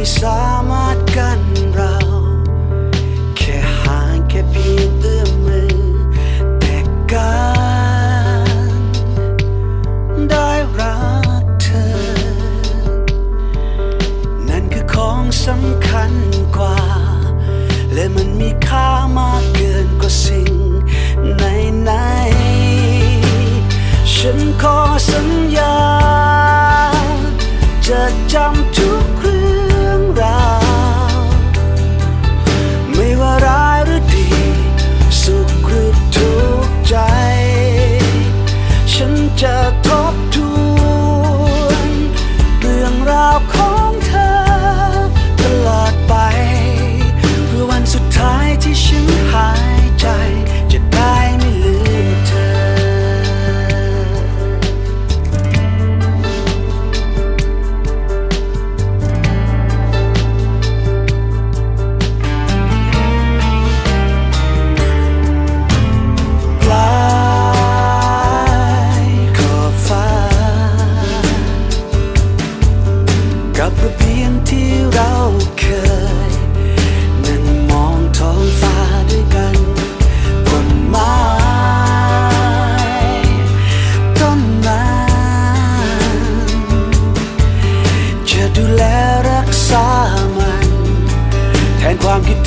ไม่สามารถกันเรา แค่ห่างแค่เพียงเอื้อมมือ แต่การได้รักเธอ นั่นคือของสำคัญกว่า และมันมีค่ามากเกินกว่าสิ่งไหนไหนๆฉันขอสัญญา จะจำทุกเรื่อง ราว ไม่ว่าร้ายหรือดี สุขหรือทุกข์ใจ ฉันจะทบทวน เรื่องราวของ กับระเบียงที่เราเคย นั่งมองท้องฟ้าด้วยกันต้นไม้ต้นนั้นจะดูแลรักษามัน แทนความคิด